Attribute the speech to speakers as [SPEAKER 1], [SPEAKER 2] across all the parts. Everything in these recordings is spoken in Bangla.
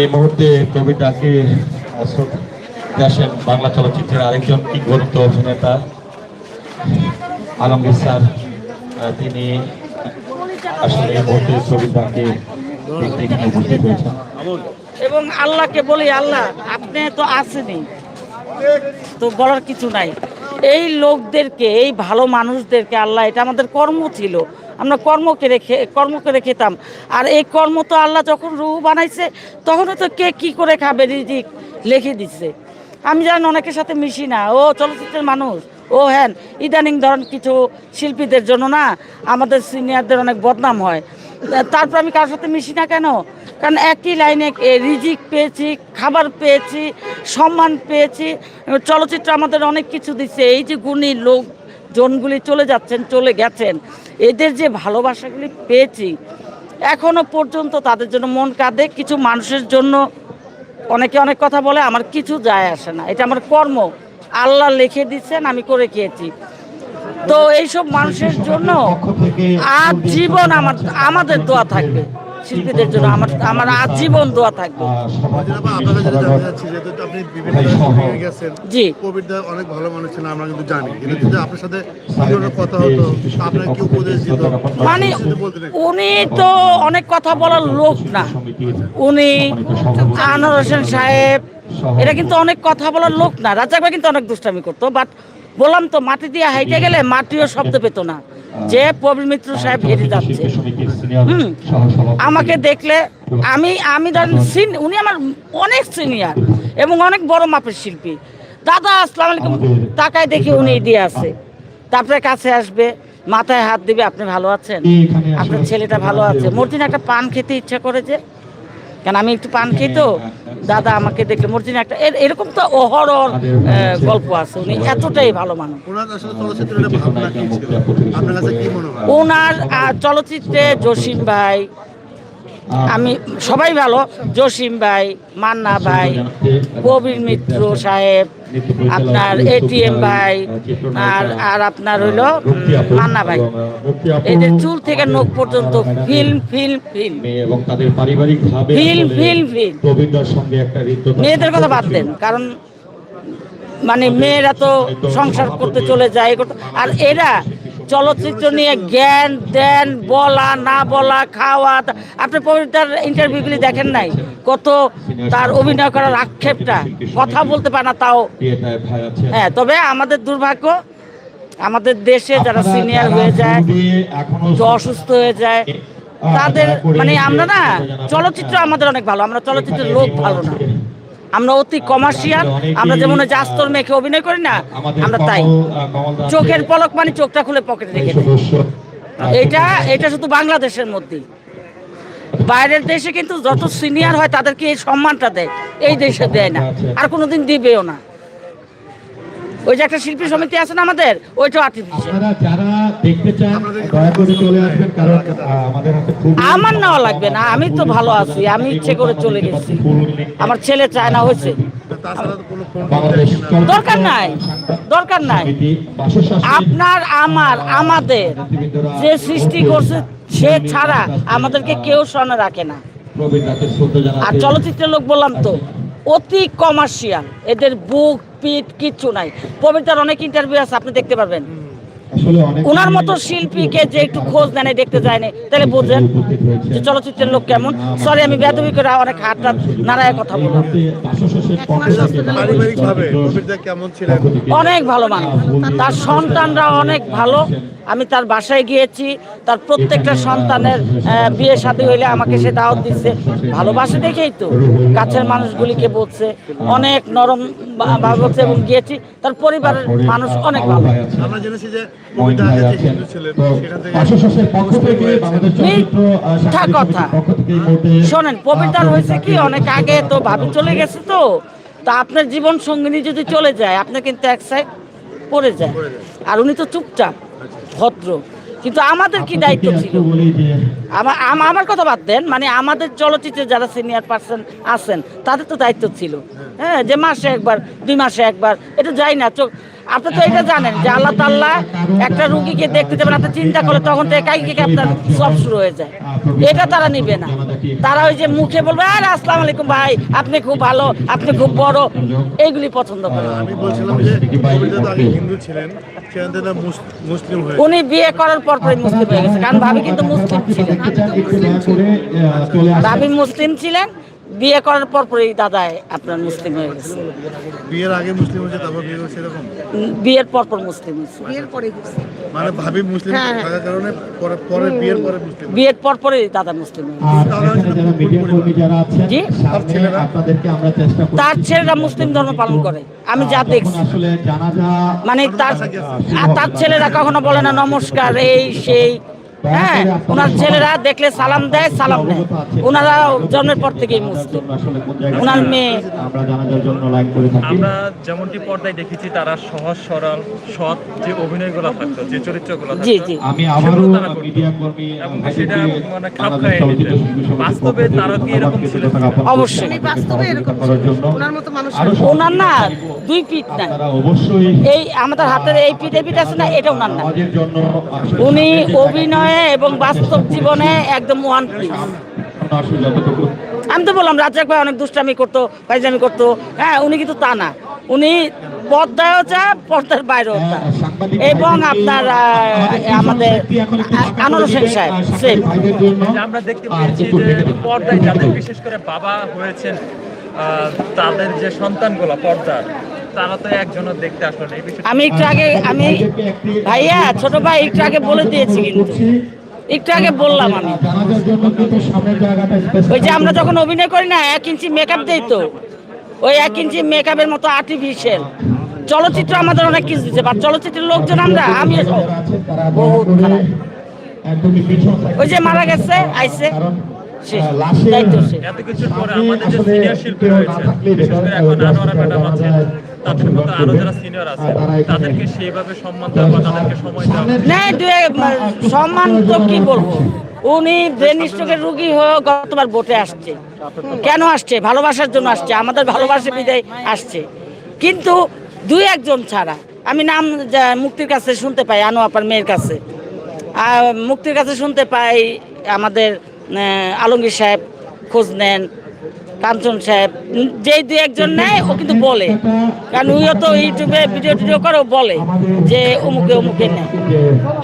[SPEAKER 1] এই মুহূর্তে কবিতাকে আসেন বাংলা চলচ্চিত্রের আরেকজন কিংবদন্ত অভিনেতা, আলমগীর স্যার তিনি আসলে এই মুহূর্তে কবিতাকে
[SPEAKER 2] এবং আল্লাহকে বলি, আল্লাহ, আপনি তো আসেনি তো বলার কিছু নাই। এই লোকদেরকে, এই ভালো মানুষদেরকে আল্লাহ, এটা আমাদের কর্ম ছিল। আমরা কর্মকে করে খে, কর্ম করে খেতাম। আর এই কর্ম তো আল্লাহ যখন রুহ বানাইছে, তখনও তো কে কি করে খাবে রিজিক লিখে দিচ্ছে আমি জানি অনেকের সাথে মিশি না। ও চলচ্চিত্রের মানুষ। ও হ্যান, ইদানিং ধরেন কিছু শিল্পীদের জন্য না আমাদের সিনিয়রদের অনেক বদনাম হয়। তারপর আমি কারোর সাথে মিশি না কেন? কারণ একই লাইনে রিজিক পেয়েছি, খাবার পেয়েছি, সম্মান পেয়েছি। চলচ্চিত্র আমাদের অনেক কিছু দিচ্ছে। এই যে গুণী লোক জনগুলি চলে যাচ্ছেন, চলে গেছেন। এদের যে ভালোবাসাগুলি পেয়েছি এখনও পর্যন্ত তাদের জন্য মন কাঁদে। কিছু মানুষের জন্য অনেকে অনেক কথা বলে আমার কিছু যায় আসে না। এটা আমার কর্ম। আল্লাহ লিখে দিচ্ছেন আমি করে খেয়েছি। তো এইসব মানুষের জন্য আজীবন আমার আমাদের দোয়া থাকবে। শিল্পীদের জন্য আমার আমার আজীবন দোয়া থাকবে। জি।
[SPEAKER 3] কোভিড অনেক ভালো মানুষ ছিলেন আমরা কিন্তু জানি। কিন্তু আপনার সাথে কথা হতো আপনার কি উপদেশ দিত?
[SPEAKER 2] মানে। উনি তো অনেক কথা বলার লোক না। উনি আনোয়ার হোসেন সাহেব এটা কিন্তু অনেক কথা বলার লোক না। রাজাক ভাই কিন্তু অনেক দুষ্টামি করতো বাট বললাম তো মাটি দিয়ে হাইটে গেলে মাটিও শব্দ পেত না। যে প্রবীর মিত্র সাহেব হেরে যাচ্ছে। হুম। আমাকে দেখলে আমি আমি ধরেন সিন উনি আমার অনেক সিনিয়র এবং অনেক বড় মাপের শিল্পী। দাদা আসসালাম আলাইকুম। তাকায় দেখি উনি দিয়ে আছে। তারপরে কাছে আসবে মাথায় হাত দিবে আপনি ভালো আছেন? আপনার ছেলেটা ভালো আছে। মর্জিন একটা পান খেতে ইচ্ছা করে যে কেন আমি একটু পান খেয়ে তো দাদা আমাকে দেখলে মর্জিনা একটা। এর- এরকম তো অহরর গল্প আছে। উনি এতটাই ভালো মানুষ।
[SPEAKER 3] ওনার একটা হয়?
[SPEAKER 2] চলচ্চিত্রে জসিম ভাই আমি সবাই ভালো। জসিম ভাই মান্না ভাই কবির মিত্র সাহেব আপনার এটিএম ভাই আর আর আপনার হইল মান্না ভাই এদের চুল থেকে নখ পর্যন্ত ফিল্ম ফিল্ম ফিল্ম।
[SPEAKER 1] এবং তাদের পারিবারিক ভাবে
[SPEAKER 2] ফিল্ম, ফিল্ম, ফিল্ম।
[SPEAKER 1] গোবিন্দার সঙ্গে একটা
[SPEAKER 2] মেয়েদের কথা বাদ দেন কারণ মানে মেয়েরা তো সংসার করতে চলে যায় আর এরা চলচ্চিত্র নিয়ে জ্ঞান দেন বলা না বলা খাওয়া আপনি পবিত্রার ইন্টারভিউগুলি দেখেন নাই? কত তার অভিনয় করার আক্ষেপটা। কথা বলতে পারে না তাও। হ্যাঁ তবে আমাদের দুর্ভাগ্য আমাদের দেশে যারা সিনিয়র হয়ে যায় অসুস্থ হয়ে যায় তাদের মানে আমরা না চলচ্চিত্র আমাদের অনেক ভালো আমরা চলচ্চিত্রের লোক ভালো না। আমরা অতি কমার্শিয়াল আমরা যেমন জাস্তর মেখে অভিনয় করি না আমরা তাই। চোখের পলক মানে চোখটা খুলে পকেটে রেখে এটা এটা শুধু বাংলাদেশের মধ্যেই। বাইরের দেশে কিন্তু যত সিনিয়র হয় তাদেরকে এই সম্মানটা দেয় এই দেশে দেয় না। আর কোনোদিন দিবেও না। ওই যে একটা শিল্পী সমিতি আছে না আমাদের ওইটাও আর্টিফিশিয়াল
[SPEAKER 1] যারা দেখতে চান দয়া করে চলে আসবেন কারণ আমাদের হাতে খুব
[SPEAKER 2] আমার নেওয়া লাগবে না আমি তো ভালো আছি আমি ইচ্ছে করে চলে গেছি। আমার ছেলে চায় না হয়েছে। দরকার নাই দরকার নাই। আপনার আমার আমাদের যে সৃষ্টি করছে সে ছাড়া আমাদেরকে কেউ স্মরণে রাখে না। আর চলচ্চিত্রের লোক বললাম তো অতি কমার্শিয়াল। এদের বুক পিঠ কিচ্ছু নাই। পবিত্রার অনেক ইন্টারভিউ আছে আপনি দেখতে পারবেন।
[SPEAKER 1] আসলে
[SPEAKER 2] ওনার মতো শিল্পীকে যে একটু খোঁজ নেয় দেখতে যায় না তাহলে বোঝেন যে চলচ্চিত্রের লোক কেমন। সরি আমি বেদবি করে অনেক হাত টাত নাড়ায় কথা বললাম।
[SPEAKER 1] বাসস্বাস্থ্যের পক্ষ থেকে
[SPEAKER 3] পারিবারিক ভাবে কোভিড কেমন ছিলেন?
[SPEAKER 2] অনেক ভালো মানুষ। তার সন্তানরা অনেক ভালো। আমি তার বাসায় গিয়েছি তার প্রত্যেকটা সন্তানের বিয়ে শাদী হইলে আমাকে সে দাওয়াত দিচ্ছে। ভালোবাসে দেখেই তো কাছের মানুষগুলিকে বলছে অনেক নরম বলছে এবং গিয়েছি তার পরিবারের মানুষ অনেক ভালো।
[SPEAKER 3] আমরা জেনেছি যে
[SPEAKER 2] মিথ্যা কথা। শোনেন পবিত্র হয়েছে কি? অনেক আগে তো ভাবি চলে গেছে তো। তা আপনার জীবন সঙ্গিনী যদি চলে যায় আপনি কিন্তু এক সাইড পড়ে যায়। আর উনি তো চুপচাপ। ভদ্র। কিন্তু আমাদের কি দায়িত্ব ছিল? আমার আম- আমার কথা বাদ দেন মানে আমাদের চলচ্চিত্রে যারা সিনিয়র পার্সন আছেন তাদের তো দায়িত্ব ছিল। হ্যাঁ যে মাসে একবার দুই মাসে একবার এটা যাই না। চোখ আপনি তো এটা জানেন যে আল্লাহ তাল্লাহ একটা রুগীকে দেখতে যাবেন আপনি চিন্তা করে তখন তো একাই আপনার সব শুরু হয়ে যায়। এটা তারা নিবে না। তারা ওই যে মুখে বলবে আরে আসসালামু আলাইকুম ভাই আপনি খুব ভালো আপনি খুব বড়। এইগুলি পছন্দ করে। উনি বিয়ে করার পর পরই মুসলিম হয়ে গেছে কারণ ভাবি কিন্তু মুসলিম ছিলেন। ভাবি মুসলিম ছিলেন বিয়ে করার পর পরই দাদাই আপনার মুসলিম হয়ে গেছে।
[SPEAKER 3] বিয়ের আগে মুসলিম হয়েছে তারপর বিয়ে করছে এরকম?
[SPEAKER 2] বিয়ের পর পর মুসলিম হয়েছে।
[SPEAKER 3] বিয়ের পরে মানে ভাবি মুসলিম থাকার কারণে পরে পরে বিয়ের পরে মুসলিম
[SPEAKER 2] বিয়ের পর পরই দাদা মুসলিম হয়ে গেছে।
[SPEAKER 1] আর এখানে যারা মিডিয়া কর্মী যারা আছেন
[SPEAKER 2] জি?
[SPEAKER 1] সামনে আপনাদেরকে আমরা চেষ্টা করছি
[SPEAKER 2] তার ছেলেরা মুসলিম ধর্ম পালন করে। আমি যা দেখছি।
[SPEAKER 1] আসলে জানাজা
[SPEAKER 2] মানে তার আর তার ছেলেরা কখনো বলে না নমস্কার এই সেই হ্যাঁ ওনার ছেলেরা দেখলে সালাম দেয় সালাম দেয় ওনারা জন্মের পর থেকেই মুসলিম। ওনার মেয়ে।
[SPEAKER 1] আমরা জানাজার জন্য লাইক করে থাকি।
[SPEAKER 4] আমরা যেমনটি পর্দায় দেখেছি তারা সহজ সরল সৎ যে অভিনয়গুলো থাকতো যে চরিত্রগুলো
[SPEAKER 2] জি জি।
[SPEAKER 1] আমি আবারও
[SPEAKER 4] তারা
[SPEAKER 1] মিডিয়া কর্মী
[SPEAKER 4] এবং সেটা মানে খাপ
[SPEAKER 1] সমিতির
[SPEAKER 4] বাস্তবে তারা কি এরকম
[SPEAKER 1] করছি
[SPEAKER 2] অবশ্যই।
[SPEAKER 5] বাস্তবে এরকম ওনার মতো মানুষ
[SPEAKER 2] ওনার না দুই পিঠ নাই
[SPEAKER 1] আপনারা অবশ্যই
[SPEAKER 2] এই আমাদের হাতের এই পিঠে পিঠ আছে না এটা ওনার না। উনি
[SPEAKER 1] সামনে যে
[SPEAKER 2] অভিনয়ে এবং বাস্তব জীবনে একদম ওয়ান আমি তো বললাম রাজ্জাক ভাই অনেক দুষ্টামি করতো পাইজামি করতো। হ্যাঁ উনি কিন্তু তা না। উনি পর্দায়ও চা পর্দার বাইরেও চা এবং আপনার আমাদের আনোয়ার হোসেন সাহেব সেম
[SPEAKER 4] আমরা দেখতে
[SPEAKER 1] একটু
[SPEAKER 4] যে পর্দায় যাদের বিশেষ করে বাবা হয়েছেন তাদের যে সন্তানগুলো পর্দার তারা তো একজনও দেখতে আসলো না।
[SPEAKER 2] আমি একটু আগে আমি ভাইয়া ছোট ভাই একটু আগে বলে দিয়েছি কিন্তু। একটু আগে বললাম আমি। ওই যে আমরা যখন অভিনয় করি না এক ইঞ্চি মেকআপ দেই তো। ওই এক ইঞ্চি মেকআপের মতো আর্টিফিশিয়াল চলচ্চিত্র আমাদের অনেক কিছু দিচ্ছে বা চলচ্চিত্রের লোকজন আমরা বহুত খারাপ।
[SPEAKER 1] থাকবেন।
[SPEAKER 2] ওই যে মারা গেছে আইসে
[SPEAKER 4] এত কিছুর পরে আমাদের যে সিনিয়র শিল্পী রয়েছে বিশেষ করে এখন আনোয়ারা ম্যাডাম আছেন তাদের মতো
[SPEAKER 1] আরও
[SPEAKER 4] যারা সিনিয়র আছে তাদেরকে সেইভাবে সম্মান দেওয়া বা তাদেরকে সময় দেওয়া।
[SPEAKER 2] না সম্মান তো কি বলব? উনি ব্রেন স্ট্রোকের রুগী হয়ে গতবার ভোটে আসছে। কেন আসছে? ভালোবাসার জন্য আসছে। আমাদের ভালোবাসা বিদায় আসছে। কিন্তু দুই একজন ছাড়া আমি নাম মুক্তির কাছে শুনতে পাই আনো আপার মেয়ের কাছে। আর মুক্তির কাছে শুনতে পাই আমাদের আলমগীর সাহেব খোঁজ নেন। কাঞ্চন সাহেব। যেই দুই একজন নেয় ও কিন্তু বলে। কারণ উইও তো ইউটিউবে ভিডিও টিডিও করে বলে যে অমুকে অমুকে নেয়।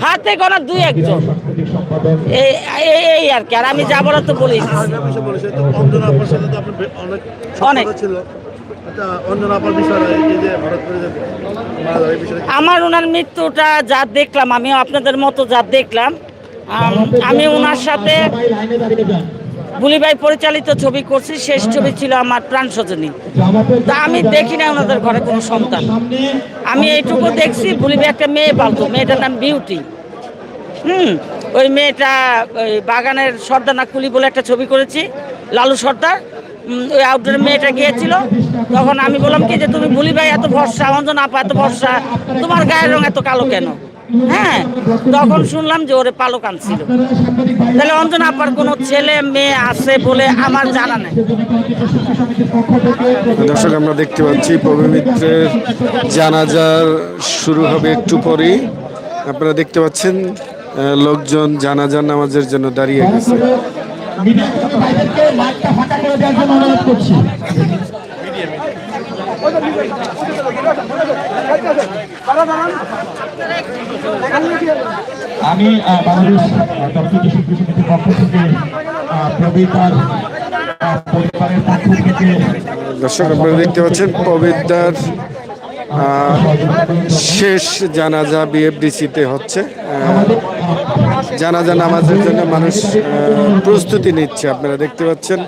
[SPEAKER 2] হাতে গোনা দু একজন। এই আর কি। আর আমি যাব বলার তো বলি
[SPEAKER 3] অনেক আচ্ছা
[SPEAKER 2] আমার ওনার মৃত্যুটা যা দেখলাম আমিও আপনাদের মতো যা দেখলাম আমি ওনার সাথে বুলিভাই পরিচালিত ছবি করছি, শেষ ছবি ছিল আমার প্রাণ সজনী। তা আমি দেখি না ওনাদের ঘরে কোনো সন্তান। আমি এইটুকু দেখছি বুলিভাই একটা মেয়ে পালতো, মেয়েটার নাম বিউটি। হুম, ওই মেয়েটা, ওই বাগানের সর্দানা কুলি বলে একটা ছবি করেছি, লালু সর্দার। ওই আউটডোরে মেয়েটা গিয়েছিল, তখন আমি বললাম কি যে তুমি বলি ভাই এত ভরসা, অঞ্জন আপা, এত ভরসা, তোমার গায়ের রং এত কালো কেন? হ্যাঁ তখন শুনলাম যে ওরে পালক আনছিল। তাহলে অঞ্জন আপার কোনো ছেলে মেয়ে আছে বলে আমার জানা নেই।
[SPEAKER 6] দর্শক আমরা দেখতে পাচ্ছি পবিত্রের জানাজার শুরু হবে একটু পরেই। আপনারা দেখতে পাচ্ছেন আহ, লোকজন জানাজার নামাজের জন্য দাঁড়িয়ে গেছে
[SPEAKER 1] মিডিয়া কর্মী ভাইদেরকে মাঠটা ফাঁকা করে দেওয়ার জন্য অনুরোধ করছি আমি বাংলাদেশ পক্ষ থেকে পরিবারের পক্ষ থেকে,
[SPEAKER 6] দর্শক, আপনারা দেখতে পাচ্ছেন পবিত্রার শেষ জানাজা বিএফডিসিতে হচ্ছে। জানাজা নামাজের জন্য মানুষ প্রস্তুতি নিচ্ছে, আপনারা দেখতে পাচ্ছেন।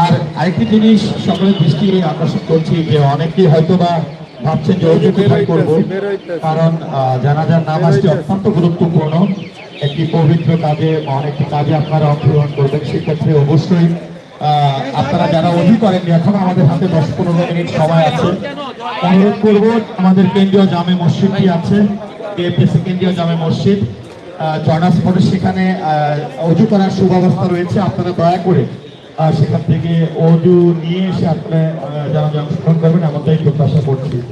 [SPEAKER 1] আর আরেকটি জিনিস সকলের দৃষ্টি আকর্ষণ করছি যে অনেকেই হয়তো বা ভাবছেন যে যে করব কারণ জানাজার নামাজটি অত্যন্ত গুরুত্বপূর্ণ। একটি পবিত্র কাজে অনেকটি কাজে আপনারা অংশগ্রহণ করবেন সেক্ষেত্রে অবশ্যই আপনারা যারা অধি করেননি এখন আমাদের হাতে দশ পনেরো মিনিট সময় আছে। অনুরোধ করব আমাদের কেন্দ্রীয় জামে মসজিদটি আছে। বিএফএসি কেন্দ্রীয় জামে মসজিদ জর্নাস মোড়ে সেখানে অজু করার সুব্যবস্থা রয়েছে। আপনারা দয়া করে সেখান থেকে অজু নিয়ে এসে আপনারা যারা অংশগ্রহণ করবেন আমাদের প্রত্যাশা করছি।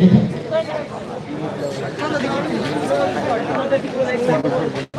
[SPEAKER 1] এখানে-